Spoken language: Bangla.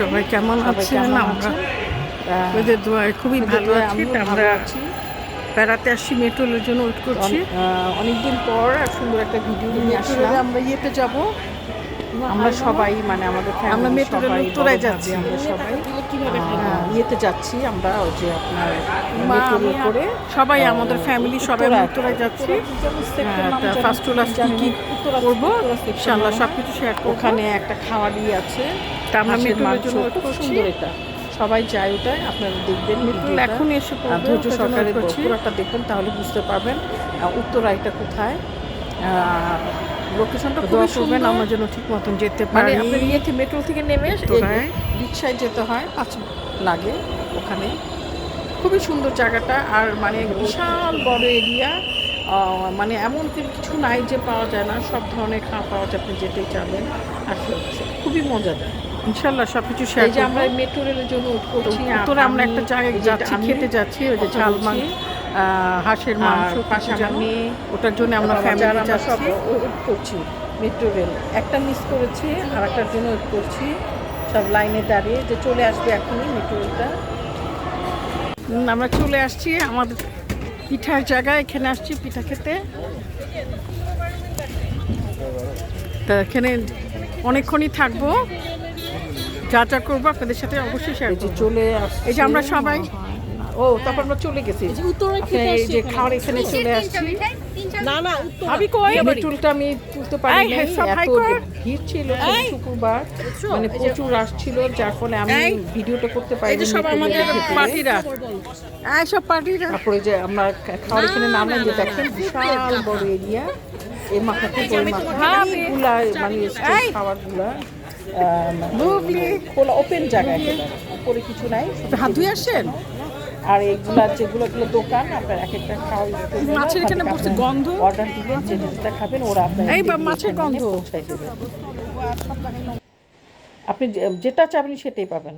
সবাই কেমন আছেন? আমরা? ওদের দোয়ায় খুবই ভালো আছি আমরা বেড়াতে আসছি মেট্রোলের জন্য ওয়েট করছি। অনেকদিন পর সুন্দর একটা ভিডিও নিয়ে আসলে আমরা ইয়েতে যাব। আমরা সবাই মানে আমাদের আমরা মেট্রো সবাই উত্তরায় যাচ্ছি। আমরা সবাই। কীভাবে ইয়েতে যাচ্ছি আমরা ওই যে আপনার মেট্রো করে। সবাই আমাদের ফ্যামিলি সবাই উত্তরা- উত্তরায় যাচ্ছি। ফার্স্ট টু লাস্ট কি কি করব? মনে সব কিছু শেয়ার করব। ওখানে একটা খাওয়ারি আছে তা আমরা জন্য খুব সুন্দর এটা। সবাই যায় ওটাই আপনারা দেখবেন এখন এসে ধৈর্য করছি। পুরোটা দেখবেন তাহলে বুঝতে পারবেন আহ, উত্তরাইটা কোথায়। লোকেশনটা খুবই সুন্দর। আমার জন্য ঠিক মতন যেতে মানে পারি। আপনার ইয়ে থেকে মেট্রো থেকে নেমে উত্তরায়। রিক্সায় যেতে হয় পাঁচ লাগে ওখানে। খুবই সুন্দর জায়গাটা আর মানে বিশাল বড় এরিয়া মানে এমন কিছু নাই যে পাওয়া যায় না সব ধরনের খাওয়া পাওয়া যায় আপনি যেতে চাবেন আর খুবই মজাদার। ইনশাআল্লাহ সব কিছু শেয়ার যে আমরা মেট্রো রেলের জন্য ওয়েট আমরা একটা জায়গায় যাচ্ছি খেতে যাচ্ছি ওই যে কথা হাঁসের মাংস আর পাশে কিছু আমার যেন। মেয়ে, ওটার জন্য আমরা ফ্যামিলি সব করছি মেট্রো রেল একটা মিস করেছি আর একটার জন্য ওয়েট করছি। সব লাইনে দাঁড়িয়ে যে চলে আসবে এখনই মেট্রো রেলটা আমরা চলে আসছি আমাদের পিঠার জায়গায় এখানে আসছি পিঠা খেতে। তা এখানে অনেকক্ষণই থাকব। যা যা করব আপনাদের সাথে অবশ্যই শেয়ার চলে এই যে আমরা সবাই ও তারপর আমরা চলে গেছি। এই যে খাওয়ার এখানে চলে আসছি। না না উত্তর। ভাবি কই? মেট্রোলটা আমি তুলতে পারি নাই। সব এত ভিড় ছিল শুক্রবার। মানে প্রচুর রাশ ছিল যার ফলে আমি ভিডিওটা করতে পারি এই যে সব আমাদের পার্টিরা। এই সব পার্টিরা। তারপরে যে আমরা খাওয়ার এখানে নামলাম যে দেখেন বিশাল বড় এরিয়া। এই মাথা থেকে ওই মাথা গুলা মানে। খাবারগুলা। খোলা ওপেন জায়গায় উপরে কিছু নাই। হাত ধুয়ে আসছেন? আর এইগুলো যেগুলো গুলো দোকান আপনার এক একটা খাওয়া মাছের এখানে বসে গন্ধ। অর্ডার দিবেন যে জিনিসটা খাবেন ওরা আপনার এই মাছের গন্ধ। আপনি যেটা চাবেন সেটাই পাবেন